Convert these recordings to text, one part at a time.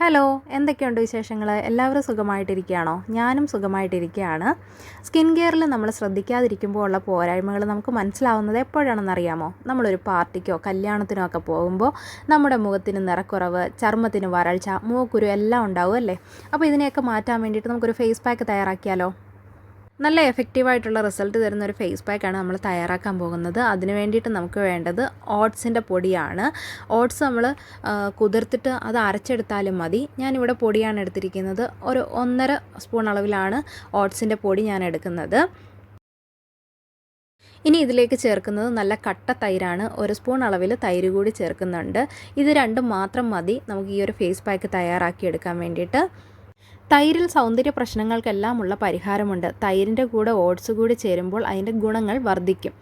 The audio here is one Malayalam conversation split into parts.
ഹലോ എന്തൊക്കെയുണ്ട് വിശേഷങ്ങൾ എല്ലാവരും സുഖമായിട്ടിരിക്കുകയാണോ? ഞാനും സുഖമായിട്ടിരിക്കുകയാണ്. സ്കിൻ കെയറിൽ നമ്മൾ ശ്രദ്ധിക്കാതിരിക്കുമ്പോൾ ഉള്ള പോരായ്മകൾ നമുക്ക് മനസ്സിലാവുന്നത് എപ്പോഴാണെന്നറിയാമോ? നമ്മളൊരു പാർട്ടിക്കോ കല്യാണത്തിനോ ഒക്കെ പോകുമ്പോൾ നമ്മുടെ മുഖത്തിന് നിറക്കുറവ് ചർമ്മത്തിന് വരൾച്ച മൂക്കുരു എല്ലാം ഉണ്ടാവും അല്ലേ? അപ്പോൾ ഇതിനെയൊക്കെ മാറ്റാൻ വേണ്ടിയിട്ട് നമുക്കൊരു ഫേസ് പാക്ക് തയ്യാറാക്കിയാലോ? നല്ല എഫക്റ്റീവായിട്ടുള്ള റിസൾട്ട് തരുന്ന ഒരു ഫേസ് പാക്കാണ് നമ്മൾ തയ്യാറാക്കാൻ പോകുന്നത്. അതിന് വേണ്ടിയിട്ട് നമുക്ക് വേണ്ടത് ഓട്സിന്റെ പൊടിയാണ്. ഓട്സ് നമ്മൾ കുതിർത്തിട്ട് അത് അരച്ചെടുത്താലും മതി. ഞാനിവിടെ പൊടിയാണ് എടുത്തിരിക്കുന്നത്. ഒരു ഒന്നര സ്പൂൺ അളവിലാണ് ഓട്സിന്റെ പൊടി ഞാൻ എടുക്കുന്നത്. ഇനി ഇതിലേക്ക് ചേർക്കുന്നത് നല്ല കട്ട തൈരാണ്. ഒരു സ്പൂൺ അളവിൽ തൈര് കൂടി ചേർക്കുന്നുണ്ട്. ഇത് രണ്ടും മാത്രം മതി നമുക്ക് ഈ ഒരു ഫേസ് പാക്ക് തയ്യാറാക്കി എടുക്കാൻ വേണ്ടിയിട്ട്. തൈരിൽ സൗന്ദര്യ പ്രശ്നങ്ങൾക്കെല്ലാമുള്ള പരിഹാരമുണ്ട്. തൈരിന്റെ കൂടെ ഓട്സ് കൂടി ചേരുമ്പോൾ അതിന്റെ ഗുണങ്ങൾ വർദ്ധിക്കും.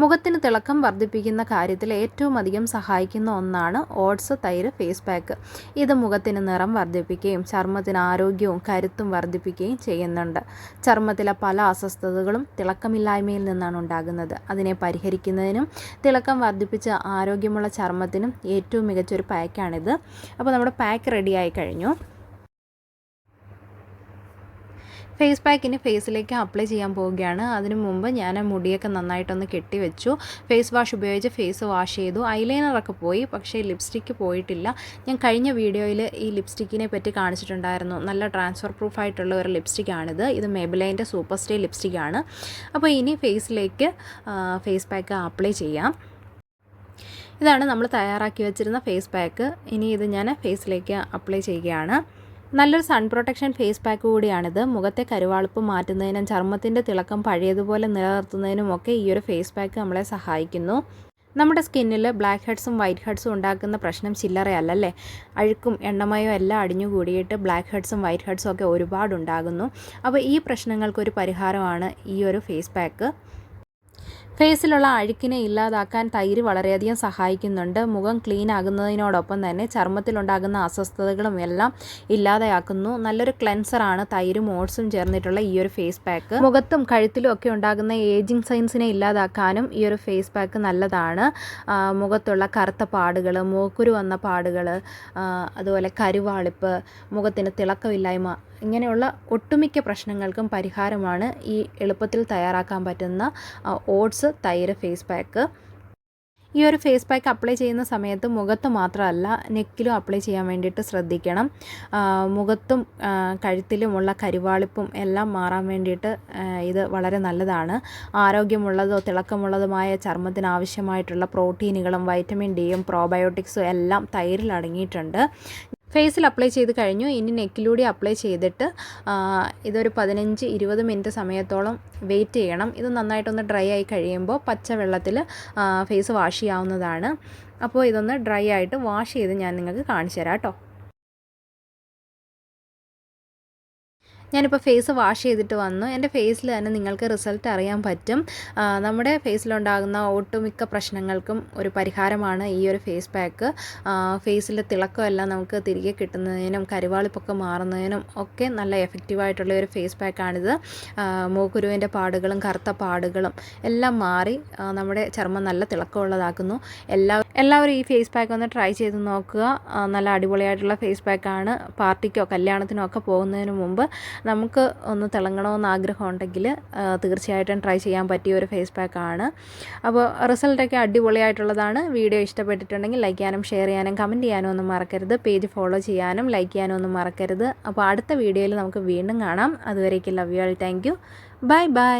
മുഖത്തിന് തിളക്കം വർദ്ധിപ്പിക്കുന്ന കാര്യത്തിൽ ഏറ്റവും അധികം സഹായിക്കുന്ന ഒന്നാണ് ഓട്സ് തൈര് ഫേസ് പാക്ക്. ഇത് മുഖത്തിന് നിറം വർദ്ധിപ്പിക്കുകയും ചർമ്മത്തിന് ആരോഗ്യവും കരുത്തും വർദ്ധിപ്പിക്കുകയും ചെയ്യുന്നുണ്ട്. ചർമ്മത്തിലെ പല അസ്വസ്ഥതകളും തിളക്കമില്ലായ്മയിൽ നിന്നാണ് ഉണ്ടാകുന്നത്. അതിനെ പരിഹരിക്കുന്നതിനും തിളക്കം വർദ്ധിപ്പിച്ച ആരോഗ്യമുള്ള ചർമ്മത്തിനും ഏറ്റവും മികച്ചൊരു പാക്കാണിത്. അപ്പോൾ നമ്മുടെ പാക്ക് റെഡിയായി കഴിഞ്ഞു. ഫേസ് പാക്കിന് ഫേസിലേക്ക് അപ്ലൈ ചെയ്യാൻ പോവുകയാണ്. അതിനു മുമ്പ് ഞാൻ മുടിയൊക്കെ നന്നായിട്ടൊന്ന് കെട്ടി വെച്ചു. ഫേസ് വാഷ് ഉപയോഗിച്ച് ഫേസ് വാഷ് ചെയ്തു. ഐലൈനറൊക്കെ പോയി പക്ഷേ ലിപ്സ്റ്റിക്ക് പോയിട്ടില്ല. ഞാൻ കഴിഞ്ഞ വീഡിയോയിൽ ഈ ലിപ്സ്റ്റിക്കിനെ പറ്റി കാണിച്ചിട്ടുണ്ടായിരുന്നു. നല്ല ട്രാൻസ്ഫർ പ്രൂഫായിട്ടുള്ള ഒരു ലിപ്സ്റ്റിക്കാണിത് ഇത് മെബിലൈന്റെ സൂപ്പർ സ്റ്റേ ലിപ്സ്റ്റിക്കാണ് അപ്പോൾ ഇനി ഫേസിലേക്ക് ഫേസ് പാക്ക് അപ്ലൈ ചെയ്യാം. ഇതാണ് നമ്മൾ തയ്യാറാക്കി വെച്ചിരുന്ന ഫേസ് പാക്ക്. ഇനി ഇത് ഞാൻ ഫേസിലേക്ക് അപ്ലൈ ചെയ്യുകയാണ്. നല്ലൊരു സൺ പ്രൊട്ടക്ഷൻ ഫേസ് പാക്ക് കൂടിയാണിത്. മുഖത്തെ കരുവാളിപ്പ് മാറ്റുന്നതിനും ചർമ്മത്തിന്റെ തിളക്കം പഴയതുപോലെ നിലനിർത്തുന്നതിനും ഒക്കെ ഈ ഒരു ഫേസ് പാക്ക് നമ്മളെ സഹായിക്കുന്നു. നമ്മുടെ സ്കിന്നിൽ ബ്ലാക്ക് ഹെഡ്സും വൈറ്റ് ഹെഡ്സും ഉണ്ടാക്കുന്ന പ്രശ്നം ചില്ലറയല്ലല്ലേ? അഴുക്കും എണ്ണമയോ എല്ലാം അടിഞ്ഞു കൂടിയിട്ട് ബ്ലാക്ക് ഹെഡ്സും വൈറ്റ് ഹെഡ്സും ഒക്കെ ഒരുപാട് ഉണ്ടാകുന്നു അപ്പോൾ ഈ പ്രശ്നങ്ങൾക്കൊരു പരിഹാരമാണ് ഈ ഒരു ഫേസ് പാക്ക് ഫേസിലുള്ള അഴുക്കിനെ ഇല്ലാതാക്കാൻ തൈര് വളരെയധികം സഹായിക്കുന്നുണ്ട്. മുഖം ക്ലീൻ ആകുന്നതിനോടൊപ്പം തന്നെ ചർമ്മത്തിലുണ്ടാകുന്ന അസ്വസ്ഥതകളും എല്ലാം ഇല്ലാതെയാക്കുന്നു. നല്ലൊരു ക്ലെൻസറാണ് തൈരും ഓട്സും ചേർന്നിട്ടുള്ള ഈ ഒരു ഫേസ് പാക്ക്. മുഖത്തും കഴുത്തിലും ഒക്കെ ഉണ്ടാകുന്ന ഏജിങ് സൈൻസിനെ ഇല്ലാതാക്കാനും ഈ ഒരു ഫേസ് പാക്ക് നല്ലതാണ്. മുഖത്തുള്ള കറുത്ത പാടുകൾ മൂക്കുരു വന്ന പാടുകൾ അതുപോലെ കരുവാളിപ്പ് മുഖത്തിന് തിളക്കമില്ലായ്മ ഇങ്ങനെയുള്ള ഒട്ടുമിക്ക പ്രശ്നങ്ങൾക്കും പരിഹാരമാണ് ഈ എളുപ്പത്തിൽ തയ്യാറാക്കാൻ പറ്റുന്ന ഓട്സ് തൈര് ഫേസ് പാക്ക് ഈ ഒരു ഫേസ് പാക്ക് അപ്ലൈ ചെയ്യുന്ന സമയത്ത് മുഖത്ത് മാത്രമല്ല നെക്കിലും അപ്ലൈ ചെയ്യാൻ വേണ്ടിയിട്ട് ശ്രദ്ധിക്കണം. മുഖത്തും കഴുത്തിലുമുള്ള കരിവാളിപ്പും എല്ലാം മാറാൻ വേണ്ടിയിട്ട് ഇത് വളരെ നല്ലതാണ്. ആരോഗ്യമുള്ളതോ തിളക്കമുള്ളതുമായ ചർമ്മത്തിന് ആവശ്യമായിട്ടുള്ള പ്രോട്ടീനുകളും വൈറ്റമിൻ ഡിയും പ്രോബയോട്ടിക്സും എല്ലാം തൈരിൽ അടങ്ങിയിട്ടുണ്ട്. ഫേസിൽ അപ്ലൈ ചെയ്ത് കഴിഞ്ഞു. ഇനി നെക്കിലൂടെ അപ്ലൈ ചെയ്തിട്ട് ഇതൊരു പതിനഞ്ച് ഇരുപത് മിനിറ്റ് സമയത്തോളം വെയിറ്റ് ചെയ്യണം. ഇത് നന്നായിട്ടൊന്ന് ഡ്രൈ ആയി കഴിയുമ്പോൾ പച്ച വെള്ളത്തിൽ ഫേസ് വാഷ് ചെയ്യാവുന്നതാണ്. അപ്പോൾ ഇതൊന്ന് ഡ്രൈ ആയിട്ട് വാഷ് ചെയ്ത് ഞാൻ നിങ്ങൾക്ക് കാണിച്ചു തരാം കേട്ടോ. ഞാനിപ്പോൾ ഫേസ് വാഷ് ചെയ്തിട്ട് വന്നു. എന്റെ ഫേസിൽ തന്നെ നിങ്ങൾക്ക് റിസൾട്ട് അറിയാൻ പറ്റും. നമ്മുടെ ഫേസിലുണ്ടാകുന്ന ഒട്ടുമിക്ക പ്രശ്നങ്ങൾക്കും ഒരു പരിഹാരമാണ് ഈ ഒരു ഫേസ് പാക്ക്. ഫേസിലെ തിളക്കമെല്ലാം നമുക്ക് തിരികെ കിട്ടുന്നതിനും കരുവാളിപ്പൊക്കെ മാറുന്നതിനും ഒക്കെ നല്ല എഫക്റ്റീവായിട്ടുള്ള ഒരു ഫേസ് പാക്കാണിത്. മൂക്കുരുവിന്റെ പാടുകളും കറുത്ത പാടുകളും എല്ലാം മാറി നമ്മുടെ ചർമ്മം നല്ല തിളക്കമുള്ളതാക്കുന്നു. എല്ലാ എല്ലാവരും ഈ ഫേസ് പാക്ക് ഒന്ന് ട്രൈ ചെയ്ത് നോക്കുക. നല്ല അടിപൊളിയായിട്ടുള്ള ഫേസ് പാക്കാണ്. പാർട്ടിക്കോ കല്യാണത്തിനോ ഒക്കെ പോകുന്നതിന് മുമ്പ് നമുക്ക് ഒന്ന് തിളങ്ങണമെന്ന് ആഗ്രഹം ഉണ്ടെങ്കിൽ തീർച്ചയായിട്ടും ട്രൈ ചെയ്യാൻ പറ്റിയ ഒരു ഫേസ് പാക്കാണ് അപ്പോൾ റിസൾട്ടൊക്കെ അടിപൊളിയായിട്ടുള്ളതാണ്. വീഡിയോ ഇഷ്ടപ്പെട്ടിട്ടുണ്ടെങ്കിൽ ലൈക്ക് ചെയ്യാനും ഷെയർ ചെയ്യാനും കമന്റ് ചെയ്യാനും ഒന്നും മറക്കരുത്. പേജ് ഫോളോ ചെയ്യാനും ലൈക്ക് ചെയ്യാനും ഒന്നും മറക്കരുത്. അപ്പോൾ അടുത്ത വീഡിയോയിൽ നമുക്ക് വീണ്ടും കാണാം. അതുവരേക്കും love you all thank you bye bye